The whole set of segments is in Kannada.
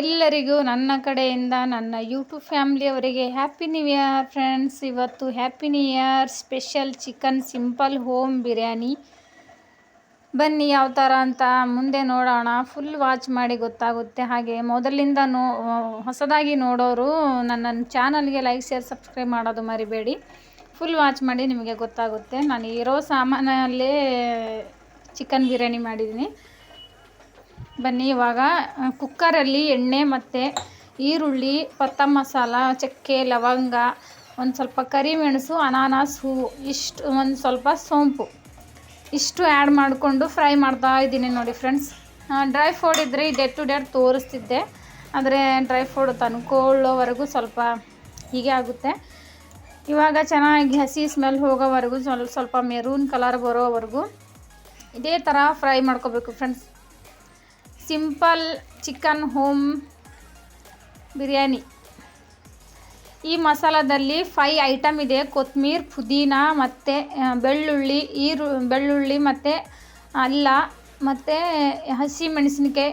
ಎಲ್ಲರಿಗೂ ನನ್ನ ಕಡೆಯಿಂದ, ನನ್ನ ಯೂಟ್ಯೂಬ್ ಫ್ಯಾಮ್ಲಿಯವರಿಗೆ ಹ್ಯಾಪಿ ನ್ಯೂ ಇಯರ್ ಫ್ರೆಂಡ್ಸ್ ಇವತ್ತು happy new year special chicken simple home biryani ಬನ್ನಿ ಯಾವ ಥರ ಅಂತ ಮುಂದೆ ನೋಡೋಣ. ಫುಲ್ ವಾಚ್ ಮಾಡಿ ಗೊತ್ತಾಗುತ್ತೆ. ಹಾಗೆ ಮೊದಲಿಂದ ನೋ, ಹೊಸದಾಗಿ ನೋಡೋರು ನನ್ನ ಚಾನಲ್ಗೆ ಲೈಕ್ ಶೇರ್ ಸಬ್ಸ್ಕ್ರೈಬ್ ಮಾಡೋದು ಮರಿಬೇಡಿ. ಫುಲ್ ವಾಚ್ ಮಾಡಿ ನಿಮಗೆ ಗೊತ್ತಾಗುತ್ತೆ. ನಾನು ಇರೋ ಸಾಮಾನಲ್ಲೇ ಚಿಕನ್ ಬಿರಿಯಾನಿ ಮಾಡಿದ್ದೀನಿ. ಬನ್ನಿ, ಇವಾಗ ಕುಕ್ಕರಲ್ಲಿ ಎಣ್ಣೆ ಮತ್ತು ಈರುಳ್ಳಿ, ಪತ್ತ ಮಸಾಲ, ಚಕ್ಕೆ, ಲವಂಗ, ಒಂದು ಸ್ವಲ್ಪ ಕರಿಮೆಣಸು, ಅನಾನಸ್ ಹೂವು ಇಷ್ಟು, ಒಂದು ಸ್ವಲ್ಪ ಸೋಂಪು. ಇಷ್ಟು ಆ್ಯಡ್ ಮಾಡಿಕೊಂಡು ಫ್ರೈ ಮಾಡ್ತಾ ಇದ್ದೀನಿ ನೋಡಿ ಫ್ರೆಂಡ್ಸ್ ಡ್ರೈ ಫ್ರೂಟ್ ಇದ್ದರೆ ಡೆಟ್ ಟು ಡೆಟ್ ತೋರಿಸ್ತಿದ್ದೆ. ಆದರೆ ಡ್ರೈ ಫ್ರೂಟ್ ತಂದ್ಕೊಳ್ಳೋವರೆಗೂ ಸ್ವಲ್ಪ ಹೀಗೆ ಆಗುತ್ತೆ. ಇವಾಗ ಚೆನ್ನಾಗಿ ಹಸಿ ಸ್ಮೆಲ್ ಹೋಗೋವರೆಗೂ ಸ್ವಲ್ಪ ಸ್ವಲ್ಪ ಮೆರೂನ್ ಕಲರ್ ಬರೋವರೆಗೂ ಇದೇ ಥರ ಫ್ರೈ ಮಾಡ್ಕೋಬೇಕು friends simple chicken home biryani. ಈ ಮಸಾಲದಲ್ಲಿ ಫೈ ಐಟಮ್ ಇದೆ. ಕೊತ್ತಂಬರಿ ಪುದೀನ ಮತ್ತು ಬೆಳ್ಳುಳ್ಳಿ, ಈರು, ಬೆಳ್ಳುಳ್ಳಿ ಮತ್ತು ಅಲ್ಲ ಮತ್ತು ಹಸಿ ಮೆಣಸಿನಕಾಯಿ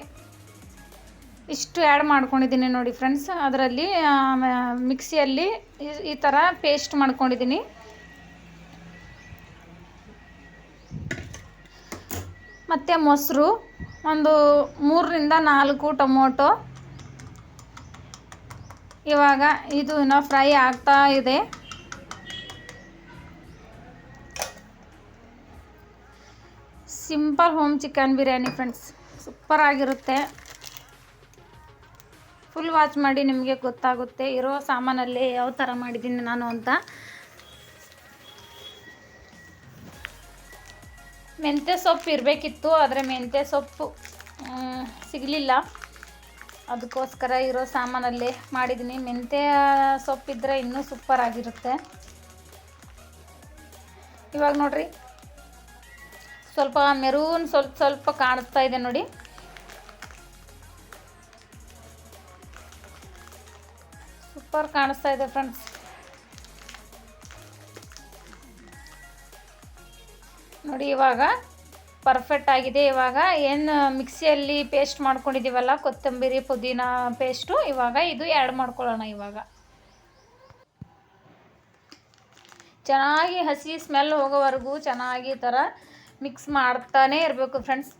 ಇಷ್ಟು ಆ್ಯಡ್ ಮಾಡ್ಕೊಂಡಿದ್ದೀನಿ ನೋಡಿ ಫ್ರೆಂಡ್ಸ್ ಅದರಲ್ಲಿ ಮಿಕ್ಸಿಯಲ್ಲಿ ಈ ಥರ ಪೇಸ್ಟ್ ಮಾಡ್ಕೊಂಡಿದ್ದೀನಿ. ಮತ್ತು ಮೊಸರು. ಒಂದು ಮೂರರಿಂದ ನಾಲ್ಕು ಟೊಮೊಟೊ. ಇವಾಗ ಇದು ಇನ್ನೂ ಫ್ರೈ ಆಗ್ತಾ ಇದೆ. Simple home chicken biryani friends, super ಆಗಿರುತ್ತೆ. ಫುಲ್ ವಾಚ್ ಮಾಡಿ ನಿಮಗೆ ಗೊತ್ತಾಗುತ್ತೆ, ಇರೋ ಸಾಮಾನಲ್ಲಿ ಯಾವ ಥರ ಮಾಡಿದ್ದೀನಿ ನಾನು ಅಂತ. ಮೆಂತ್ಯ ಸೊಪ್ಪು ಇರಬೇಕಿತ್ತು, ಆದರೆ ಮೆಂತ್ಯ ಸೊಪ್ಪು ಸಿಗಲಿಲ್ಲ. ಅದಕ್ಕೋಸ್ಕರ ಇರೋ ಸಾಮಾನಲ್ಲಿ ಮಾಡಿದ್ದೀನಿ. ಮೆಂತ್ಯ ಸೊಪ್ಪಿದ್ರೆ ಇನ್ನೂ ಸೂಪರ್ ಆಗಿರುತ್ತೆ. ಇವಾಗ ನೋಡ್ರಿ. ಸ್ವಲ್ಪ ಮೆರೂನ್ ಸ್ವಲ್ಪ ಸ್ವಲ್ಪ ಕಾಣಿಸ್ತಾ ಇದೆ ನೋಡಿ. ಸೂಪರ್ ಕಾಣಿಸ್ತಾ ಇದೆ ಫ್ರೆಂಡ್ಸ್ ನೋಡಿ, ಇವಾಗ ಪರ್ಫೆಕ್ಟ್ ಆಗಿದೆ. ಇವಾಗ ಏನು ಮಿಕ್ಸಿಯಲ್ಲಿ ಪೇಸ್ಟ್ ಮಾಡ್ಕೊಂಡಿದ್ದೀವಲ್ಲ ಕೊತ್ತಂಬರಿ, ಪುದೀನ ಪೇಸ್ಟು ಇವಾಗ ಇದು ಆ್ಯಡ್ ಮಾಡ್ಕೊಳ್ಳೋಣ ಇವಾಗ. ಚೆನ್ನಾಗಿ ಹಸಿ ಸ್ಮೆಲ್ ಹೋಗೋವರೆಗೂ ಚೆನ್ನಾಗಿ ಥರ ಮಿಕ್ಸ್ ಮಾಡ್ತಾನೇ ಇರಬೇಕು ಫ್ರೆಂಡ್ಸ್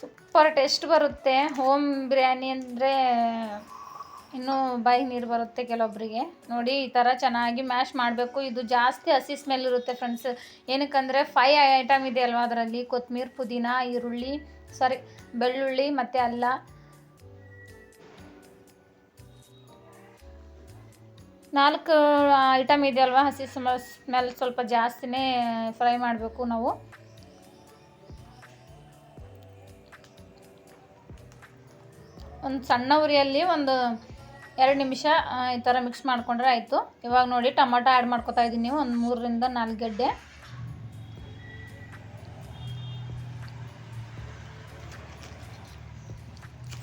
ಸೂಪರ್ ಟೇಸ್ಟ್ ಬರುತ್ತೆ. ಹೋಮ್ ಬಿರಿಯಾನಿ ಅಂದರೆ ಇನ್ನೂ ಬಾಯಿಗೆ ನೀರು ಬರುತ್ತೆ ಕೆಲವೊಬ್ಬರಿಗೆ ನೋಡಿ, ಈ ಥರ ಚೆನ್ನಾಗಿ ಮ್ಯಾಶ್ ಮಾಡಬೇಕು. ಇದು ಜಾಸ್ತಿ ಹಸಿ ಸ್ಮೆಲ್ ಇರುತ್ತೆ ಫ್ರೆಂಡ್ಸ್ ಏನಕ್ಕಂದರೆ ಫೈ ಐಟಮ್ ಇದೆ ಅಲ್ವಾ ಅದರಲ್ಲಿ? ಕೊತ್ತಂಬರಿ ಪುದೀನ, ಈರುಳ್ಳಿ ಸಾರಿ ಬೆಳ್ಳುಳ್ಳಿ ಮತ್ತು ಅಲ್ಲ. ನಾಲ್ಕು ಐಟಮ್ ಇದೆ ಅಲ್ವಾ? ಹಸಿ ಸ್ಮೆಲ್ ಸ್ವಲ್ಪ ಜಾಸ್ತಿನೇ ಫ್ರೈ ಮಾಡಬೇಕು ನಾವು. ಒಂದು ಸಣ್ಣ ಉರಿಯಲ್ಲಿ ಒಂದು ಎರಡು ನಿಮಿಷ ಈ ಥರ ಮಿಕ್ಸ್ ಮಾಡಿಕೊಂಡ್ರೆ ಆಯಿತು. ಇವಾಗ ನೋಡಿ, ಟೊಮೊಟೊ ಆ್ಯಡ್ ಮಾಡ್ಕೊತಾ ಇದ್ದೀನಿ ಒಂದು ಮೂರರಿಂದ ನಾಲ್ಕು ಗಡ್ಡೆ.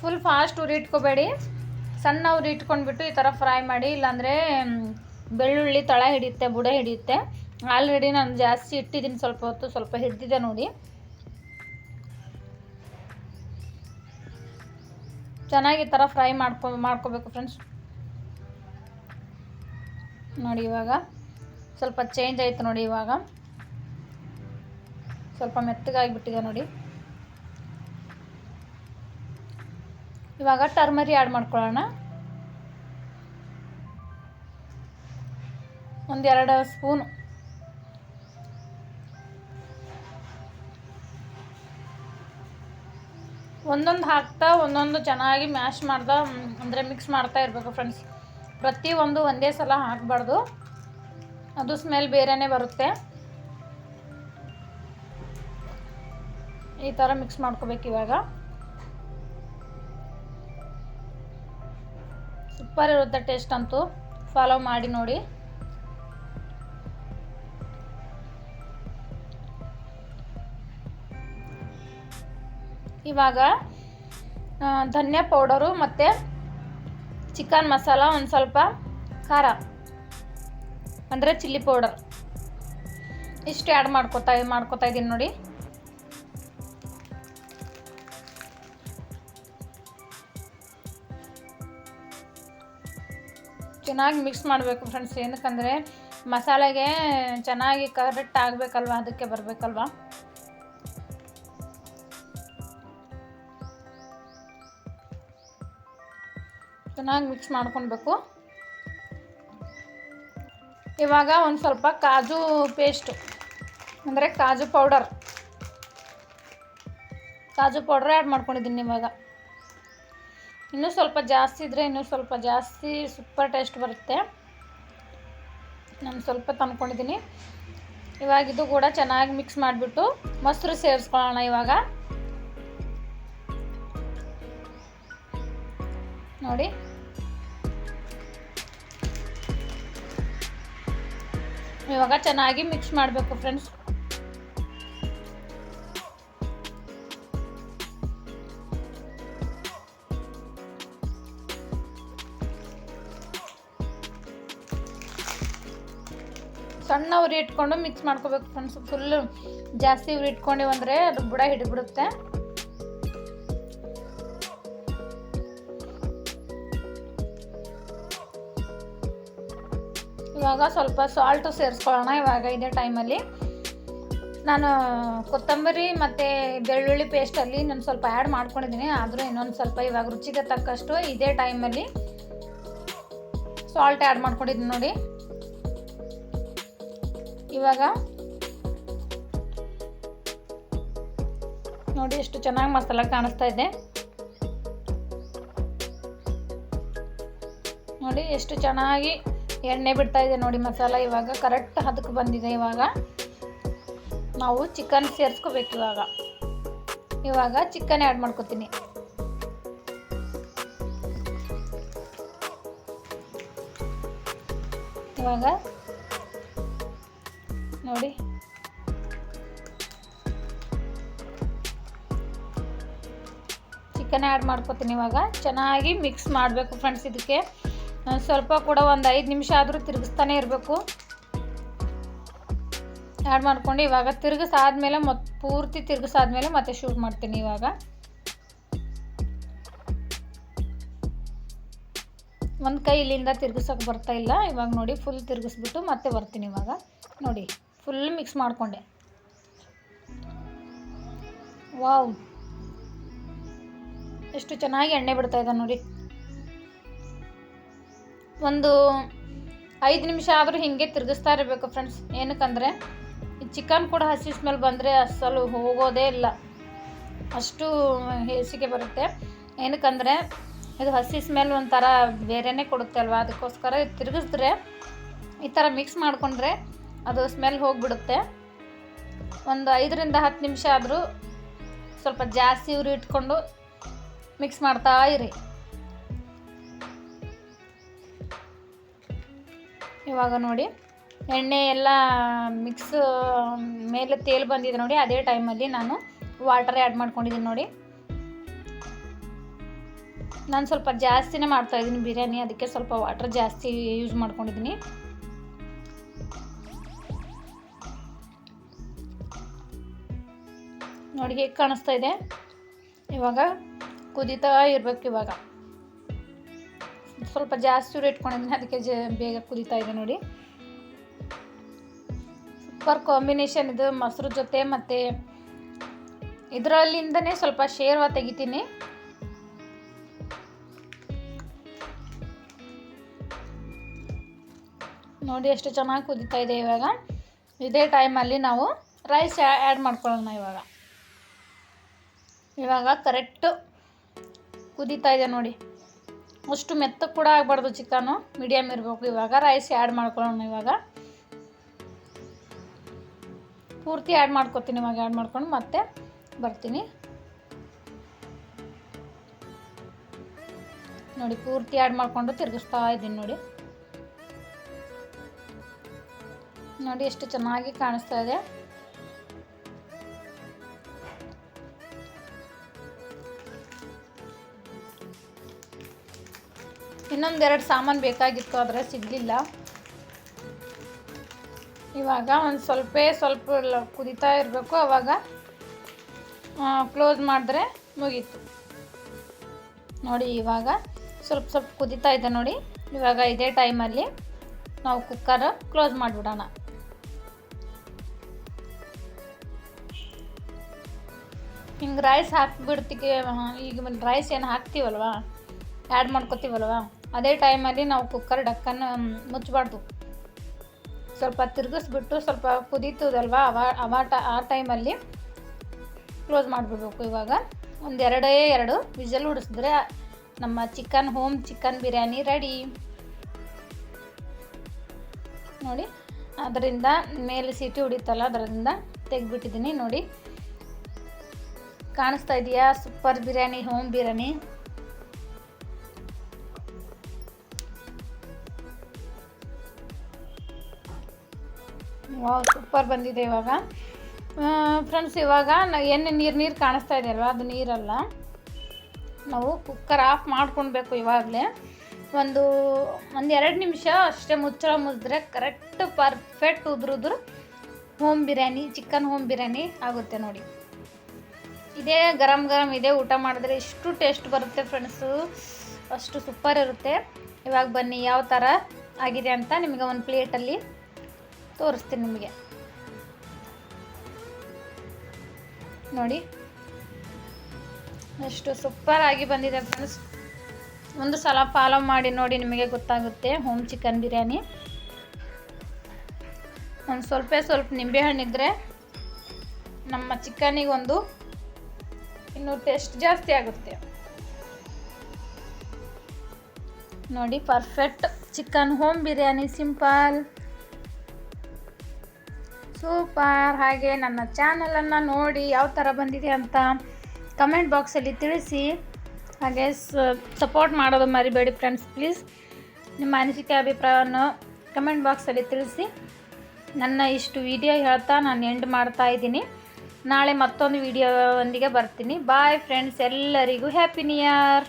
ಫುಲ್ ಫಾಸ್ಟ್ ಉರಿ ಇಟ್ಕೋಬೇಡಿ. ಸಣ್ಣ ಉರಿ ಇಟ್ಕೊಂಡ್ಬಿಟ್ಟು ಈ ಥರ ಫ್ರೈ ಮಾಡಿ, ಇಲ್ಲಾಂದರೆ ಬೆಳ್ಳುಳ್ಳಿ ತಳ ಹಿಡಿಯುತ್ತೆ, ಬುಡ ಹಿಡಿಯುತ್ತೆ. ಆಲ್ರೆಡಿ ನಾನು ಜಾಸ್ತಿ ಇಟ್ಟಿದ್ದೀನಿ, ಸ್ವಲ್ಪ ಹೊತ್ತು, ಸ್ವಲ್ಪ ಹಿಡ್ದಿದೆ ನೋಡಿ. ಚೆನ್ನಾಗಿ ಈ ಥರ ಫ್ರೈ ಮಾಡ್ಕೊ ಮಾಡ್ಕೋಬೇಕು ಫ್ರೆಂಡ್ಸ್ ನೋಡಿ ಇವಾಗ ಸ್ವಲ್ಪ ಚೇಂಜ್ ಆಯಿತು ನೋಡಿ ಇವಾಗ. ಸ್ವಲ್ಪ ಮೆತ್ತಗಾಗಿಬಿಟ್ಟಿದೆ ನೋಡಿ. ಇವಾಗ ಟರ್ಮರಿ ಆ್ಯಡ್ ಮಾಡ್ಕೊಳ್ಳೋಣ. ಒಂದೆರಡು ಸ್ಪೂನು. ಒಂದೊಂದು ಹಾಕ್ತಾ ಒಂದೊಂದು ಚೆನ್ನಾಗಿ ಮ್ಯಾಶ್ ಮಾಡ್ದಾ ಅಂದರೆ ಮಿಕ್ಸ್ ಮಾಡ್ತಾ ಇರಬೇಕು ಫ್ರೆಂಡ್ಸ್ ಪ್ರತಿಯೊಂದು ಒಂದೇ ಸಲ ಹಾಕಬಾರ್ದು. ಅದು ಸ್ಮೆಲ್ ಬೇರೆಯೇ ಬರುತ್ತೆ. ಈ ಥರ ಮಿಕ್ಸ್ ಮಾಡ್ಕೋಬೇಕು ಇವಾಗ. ಸೂಪರ್ ಇರುತ್ತೆ ಟೇಸ್ಟ್ ಅಂತೂ. ಫಾಲೋ ಮಾಡಿ ನೋಡಿ. ಇವಾಗ ಧನ್ಯಾ ಪೌಡರು ಮತ್ತು ಚಿಕನ್ ಮಸಾಲ ಒಂದು ಸ್ವಲ್ಪ ಖಾರ, ಅಂದರೆ ಚಿಲ್ಲಿ ಪೌಡರ್. ಇಷ್ಟು ಆ್ಯಡ್ ಮಾಡ್ಕೊತಾ, ಮಾಡ್ಕೋತಾ ಇದ್ದೀನಿ ನೋಡಿ. ಚೆನ್ನಾಗಿ ಮಿಕ್ಸ್ ಮಾಡಬೇಕು ಫ್ರೆಂಡ್ಸ್ ಏನಕ್ಕಂದರೆ ಮಸಾಲೆಗೆ ಚೆನ್ನಾಗಿ ಕರೆಕ್ಟ್ ಆಗಬೇಕಲ್ವ, ಅದಕ್ಕೆ ಬರಬೇಕಲ್ವ? ಚೆನ್ನಾಗಿ ಮಿಕ್ಸ್ ಮಾಡ್ಕೊಳ್ಬೇಕು ಇವಾಗ ಒಂದು ಸ್ವಲ್ಪ ಕಾಜು ಪೇಸ್ಟು ಅಂದರೆ ಕಾಜು ಪೌಡರ್ ಕಾಜು ಪೌಡ್ರ್ ಆ್ಯಡ್ ಮಾಡ್ಕೊಂಡಿದ್ದೀನಿ ಇವಾಗ. ಇನ್ನೂ ಸ್ವಲ್ಪ ಜಾಸ್ತಿ ಇದ್ದರೆ ಇನ್ನೂ ಸ್ವಲ್ಪ ಜಾಸ್ತಿ ಸೂಪರ್ ಟೇಸ್ಟ್ ಬರುತ್ತೆ. ನಾನು ಸ್ವಲ್ಪ ತಂದ್ಕೊಂಡಿದ್ದೀನಿ. ಇವಾಗ ಇದು ಕೂಡ ಚೆನ್ನಾಗಿ ಮಿಕ್ಸ್ ಮಾಡಿಬಿಟ್ಟು ಮೊಸರು ಸೇರಿಸ್ಕೊಳ್ಳೋಣ ಇವಾಗ. ನೋಡಿ. ಇವಾಗ ಚೆನ್ನಾಗಿ ಮಿಕ್ಸ್ ಮಾಡಬೇಕು ಫ್ರೆಂಡ್ಸ್ ಸಣ್ಣ ಉರಿ ಇಟ್ಕೊಂಡು ಮಿಕ್ಸ್ ಮಾಡ್ಕೋಬೇಕು ಫ್ರೆಂಡ್ಸ್ ಫುಲ್ ಜಾಸ್ತಿ ಉರಿ ಇಟ್ಕೊಂಡಿವಂದರೆ ಅದು ಬುಡ ಹಿಡಿದ್ಬಿಡುತ್ತೆ. ಇವಾಗ ಸ್ವಲ್ಪ ಸಾಲ್ಟು ಸೇರಿಸ್ಕೊಳ್ಳೋಣ ಇವಾಗ ಇದೇ ಟೈಮಲ್ಲಿ ನಾನು ಕೊತ್ತಂಬರಿ ಮತ್ತು ಬೆಳ್ಳುಳ್ಳಿ ಪೇಸ್ಟಲ್ಲಿ ನಾನು ಸ್ವಲ್ಪ ಆ್ಯಡ್ ಮಾಡ್ಕೊಂಡಿದ್ದೀನಿ. ಆದರೂ ಇನ್ನೊಂದು ಸ್ವಲ್ಪ ಇವಾಗ ರುಚಿಗೆ ತಕ್ಕಷ್ಟು ಇದೇ ಟೈಮಲ್ಲಿ ಸಾಲ್ಟ್ ಆ್ಯಡ್ ಮಾಡ್ಕೊಂಡಿದ್ದೀನಿ ನೋಡಿ. ಇವಾಗ ನೋಡಿ ಎಷ್ಟು ಚೆನ್ನಾಗಿ ಮಸಾಲ ಕಾಣಿಸ್ತಾ ಇದೆ. ನೋಡಿ ಎಷ್ಟು ಚೆನ್ನಾಗಿ ಎಣ್ಣೆ ಬಿಡ್ತಾ ಇದೆ ನೋಡಿ ಮಸಾಲ ಇವಾಗ. ಕರೆಕ್ಟ್ ಹದಕ್ಕೆ ಬಂದಿದೆ ಇವಾಗ. ನಾವು ಚಿಕನ್ ಸೇರಿಸ್ಕೋಬೇಕು ಇವಾಗ. ಇವಾಗ ಚಿಕನ್ ಆ್ಯಡ್ ಮಾಡ್ಕೊತೀನಿ. ಇವಾಗ ನೋಡಿ. ಚಿಕನ್ ಆ್ಯಡ್ ಮಾಡ್ಕೊತೀನಿ ಇವಾಗ. ಚೆನ್ನಾಗಿ ಮಿಕ್ಸ್ ಮಾಡಬೇಕು ಫ್ರೆಂಡ್ಸ್ ಇದಕ್ಕೆ. ಸ್ವಲ್ಪ ಕೂಡ ಒಂದು ಐದು ನಿಮಿಷ ಆದರೂ ತಿರುಗಿಸ್ತಾನೆ ಇರಬೇಕು. ಆ್ಯಡ್ ಮಾಡ್ಕೊಂಡು ಇವಾಗ ತಿರುಗಿಸಾದ್ಮೇಲೆ ಮತ್ತೆ ಪೂರ್ತಿ ತಿರುಗಿಸಾದ್ಮೇಲೆ ಮತ್ತೆ ಶೂಟ್ ಮಾಡ್ತೀನಿ ಇವಾಗ. ಒಂದು ಕೈ ಇಲ್ಲಿಂದ ತಿರುಗಿಸೋಕೆ ಬರ್ತಾ ಇಲ್ಲ. ಇವಾಗ ನೋಡಿ ಫುಲ್ ತಿರುಗಿಸ್ಬಿಟ್ಟು ಮತ್ತೆ ಬರ್ತೀನಿ ಇವಾಗ. ನೋಡಿ ಫುಲ್ ಮಿಕ್ಸ್ ಮಾಡಿಕೊಂಡೆ. ವಾವ್ ಎಷ್ಟು ಚೆನ್ನಾಗಿ ಎಣ್ಣೆ ಬಿಡ್ತಾ ಇದೆ ನೋಡಿ. ಒಂದು ಐದು ನಿಮಿಷ ಆದರೂ ಹೀಗೆ ತಿರುಗಿಸ್ತಾ ಇರಬೇಕು ಫ್ರೆಂಡ್ಸ್ ಏನಕ್ಕಂದರೆ, ಈ ಚಿಕನ್ ಕೂಡ ಹಸಿ ಸ್ಮೆಲ್ ಬಂದರೆ ಅಸಲು ಹೋಗೋದೇ ಇಲ್ಲ. ಅಷ್ಟು ಹೇಸಿಗೆ ಬರುತ್ತೆ. ಏನಕ್ಕಂದರೆ, ಇದು ಹಸಿ ಸ್ಮೆಲ್ ಒಂಥರ ಬೇರೆನೇ ಕೊಡುತ್ತೆ ಅಲ್ವಾ? ಅದಕ್ಕೋಸ್ಕರ ಇದು ತಿರುಗಿಸಿದ್ರೆ ಈ ಥರ ಮಿಕ್ಸ್ ಮಾಡಿಕೊಂಡ್ರೆ ಅದು ಸ್ಮೆಲ್ ಹೋಗಿಬಿಡುತ್ತೆ. ಒಂದು ಐದರಿಂದ ಹತ್ತು ನಿಮಿಷ ಆದರೂ ಸ್ವಲ್ಪ ಜಾಸ್ತಿ ಉರಿ ಇಟ್ಕೊಂಡು ಮಿಕ್ಸ್ ಮಾಡ್ತಾ ಇರಿ. ಇವಾಗ ನೋಡಿ, ಎಣ್ಣೆ ಎಲ್ಲ ಮಿಕ್ಸ್ ಮೇಲೆ ತೇಲ್ ಬಂದಿದೆ ನೋಡಿ, ಅದೇ ಟೈಮಲ್ಲಿ ನಾನು ವಾಟರ್ ಆ್ಯಡ್ ಮಾಡ್ಕೊಂಡಿದ್ದೀನಿ ನೋಡಿ. ನಾನು ಸ್ವಲ್ಪ ಜಾಸ್ತಿನೇ ಮಾಡ್ತಾ ಇದ್ದೀನಿ ಬಿರಿಯಾನಿ, ಅದಕ್ಕೆ ಸ್ವಲ್ಪ ವಾಟರ್ ಜಾಸ್ತಿ ಯೂಸ್ ಮಾಡ್ಕೊಂಡಿದ್ದೀನಿ. ನೋಡಿ ಹೇಗೆ ಕಾಣಿಸ್ತಾ ಇದೆ. ಇವಾಗ ಕುದೀತಾ ಇರಬೇಕು ಇವಾಗ. ಸ್ವಲ್ಪ ಜಾಸ್ತಿ ಉರಿ ಇಟ್ಕೊಂಡಿದ್ದೀನಿ ಅದಕ್ಕೆ ಜ ಬೇಗ ಕುದೀತಾ ಇದೆ ನೋಡಿ. ಸೂಪರ್ ಕಾಂಬಿನೇಷನ್ ಇದು, ಮೊಸರು ಜೊತೆ ಮತ್ತು ಇದರಲ್ಲಿಂದನೇ ಸ್ವಲ್ಪ ಶೇರ್ವ ತೆಗಿತೀನಿ. ನೋಡಿ ಎಷ್ಟು ಚೆನ್ನಾಗಿ ಕುದೀತಾ ಇದೆ ಇವಾಗ. ಇದೇ ಟೈಮಲ್ಲಿ ನಾವು ರೈಸ್ ಆ್ಯಡ್ ಮಾಡ್ಕೊಳ್ಳೋಣ ಇವಾಗ. ಇವಾಗ ಕರೆಕ್ಟು ಕುದೀತಾ ಇದೆ ನೋಡಿ. ಅಷ್ಟು ಮೆತ್ತಗೆ ಕೂಡ ಆಗಬಾರ್ದು ಚಿಕನು. ಮೀಡಿಯಮ್ ಇರಬೇಕು ಇವಾಗ. ರೈಸ್ ಆ್ಯಡ್ ಮಾಡ್ಕೊಳ್ಳೋಣ ಇವಾಗ. ಪೂರ್ತಿ ಆ್ಯಡ್ ಮಾಡ್ಕೊತೀನಿ ಇವಾಗ ಆ್ಯಡ್ ಮಾಡ್ಕೊಂಡು ಮತ್ತೆ ಬರ್ತೀನಿ. ನೋಡಿ, ಪೂರ್ತಿ ಆ್ಯಡ್ ಮಾಡಿಕೊಂಡು ತಿರುಗಿಸ್ತಾ ಇದ್ದೀನಿ ನೋಡಿ. ನೋಡಿ, ಎಷ್ಟು ಚೆನ್ನಾಗಿ ಕಾಣಿಸ್ತಾ ಇದೆ. ಇನ್ನೊಂದೆರಡು ಸಾಮಾನು ಬೇಕಾಗಿತ್ತು, ಆದರೆ ಸಿಗಲಿಲ್ಲ. ಇವಾಗ ಒಂದು ಸ್ವಲ್ಪ ಸ್ವಲ್ಪ ಕುದಿತಾ ಇರಬೇಕು, ಅವಾಗ ಕ್ಲೋಸ್ ಮಾಡಿದ್ರೆ ಮುಗೀತು. ನೋಡಿ, ಇವಾಗ ಸ್ವಲ್ಪ ಸ್ವಲ್ಪ ಕುದಿತಾ ಇದೆ ನೋಡಿ. ಇವಾಗ ಇದೇ ಟೈಮಲ್ಲಿ ನಾವು ಕುಕ್ಕರ್ ಕ್ಲೋಸ್ ಮಾಡಿಬಿಡೋಣ. ಹಿಂಗೆ ರೈಸ್ ಹಾಕ್ಬಿಡ್ತೀವಿ ಈಗ ರೈಸ್ ಏನು ಹಾಕ್ತೀವಲ್ವ? ಆ್ಯಡ್ ಮಾಡ್ಕೊತೀವಲ್ವ? ಅದೇ ಟೈಮಲ್ಲಿ ನಾವು ಕುಕ್ಕರ್ ಡಕ್ಕನ್ನು ಮುಚ್ಚಬಾರ್ದು. ಸ್ವಲ್ಪ ತಿರುಗಿಸ್ಬಿಟ್ಟು ಸ್ವಲ್ಪ ಕುದೀತದಲ್ವ, ಅವ ಅವ ಆ ಟೈಮಲ್ಲಿ ಕ್ಲೋಸ್ ಮಾಡಿಬಿಡ್ಬೇಕು ಇವಾಗ. ಒಂದು ಎರಡೇ ಎರಡು ವಿಜಲ್ ಉಡಿಸಿದ್ರೆ ನಮ್ಮ chicken home chicken biryani ready. ನೋಡಿ, ಅದರಿಂದ ಮೇಲೆ ಸೀಟಿ ಹೊಡಿತಲ್ಲ ಅದರಿಂದ ತೆಗೆದ್ಬಿಟ್ಟಿದ್ದೀನಿ. ನೋಡಿ, ಕಾಣಿಸ್ತಾ ಇದೆಯಾ? Super biryani, home biryani. Wow super ಬಂದಿದೆ ಇವಾಗ. ಫ್ರೆಂಡ್ಸ್ ಇವಾಗ ಎಣ್ಣೆ ನೀರು ನೀರು ಕಾಣಿಸ್ತಾ ಇದೆ ಅಲ್ವಾ? ಅದು ನೀರಲ್ಲ. ನಾವು ಕುಕ್ಕರ್ ಆಫ್ ಮಾಡ್ಕೊಳ್ಬೇಕು ಇವಾಗಲೇ. ಒಂದು ಒಂದು ಎರಡು ನಿಮಿಷ ಅಷ್ಟೇ ಮುಚ್ಚಳ ಮುಚ್ಚಿದ್ರೆ correct perfect ಉದ್ರುದ್ರು home biryani chicken home biryani ಆಗುತ್ತೆ ನೋಡಿ. ಇದೇ ಗರಂ ಗರಂ ಇದೆ, ಊಟ ಮಾಡಿದ್ರೆ ಎಷ್ಟು ಟೇಸ್ಟ್ ಬರುತ್ತೆ ಫ್ರೆಂಡ್ಸು ಅಷ್ಟು ಸೂಪರ್ ಇರುತ್ತೆ. ಇವಾಗ ಬನ್ನಿ, ಯಾವ ಥರ ಆಗಿದೆ ಅಂತ ನಿಮಗೆ ಒಂದು ಪ್ಲೇಟಲ್ಲಿ ತೋರಿಸ್ತೀನಿ ನಿಮಗೆ. ನೋಡಿ. ಎಷ್ಟು ಸೂಪರಾಗಿ ಬಂದಿದೆ ಫ್ರೆಂಡ್ಸ್ ಒಂದು ಸಲ ಫಾಲೋ ಮಾಡಿ ನೋಡಿ ನಿಮಗೆ ಗೊತ್ತಾಗುತ್ತೆ ಹೋಮ್ ಚಿಕನ್ ಬಿರಿಯಾನಿ. ಒಂದು ಸ್ವಲ್ಪ ಸ್ವಲ್ಪ ನಿಂಬೆಹಣ್ಣಿದ್ರೆ ನಮ್ಮ ಚಿಕನಿಗೆ ಒಂದು ಇನ್ನು ಟೇಸ್ಟ್ ಜಾಸ್ತಿ ಆಗುತ್ತೆ. ನೋಡಿ perfect chicken home biryani simple super. ಹಾಗೆ ನನ್ನ ಚಾನಲನ್ನು ನೋಡಿ ಯಾವ ಥರ ಬಂದಿದೆ ಅಂತ ಕಮೆಂಟ್ ಬಾಕ್ಸಲ್ಲಿ ತಿಳಿಸಿ. ಹಾಗೆ ಸಪೋರ್ಟ್ ಮಾಡೋದು ಮರಿಬೇಡಿ ಫ್ರೆಂಡ್ಸ್ ಪ್ಲೀಸ್ ನಿಮ್ಮ ಅನಿಸಿಕೆ, ಅಭಿಪ್ರಾಯವನ್ನು ಕಮೆಂಟ್ ಬಾಕ್ಸಲ್ಲಿ ತಿಳಿಸಿ. ನನ್ನ ಇಷ್ಟು ವಿಡಿಯೋ ಹೇಳ್ತಾ ನಾನು ಎಂಡ್ ಮಾಡ್ತಾ ಇದ್ದೀನಿ. ನಾಳೆ ಮತ್ತೊಂದು ವಿಡಿಯೋ ಒಂದಿಗೆ ಬರ್ತೀನಿ. ಬಾಯ್ ಫ್ರೆಂಡ್ಸ್ ಎಲ್ಲರಿಗೂ ಹ್ಯಾಪಿ ನ್ಯೂ ಇಯರ್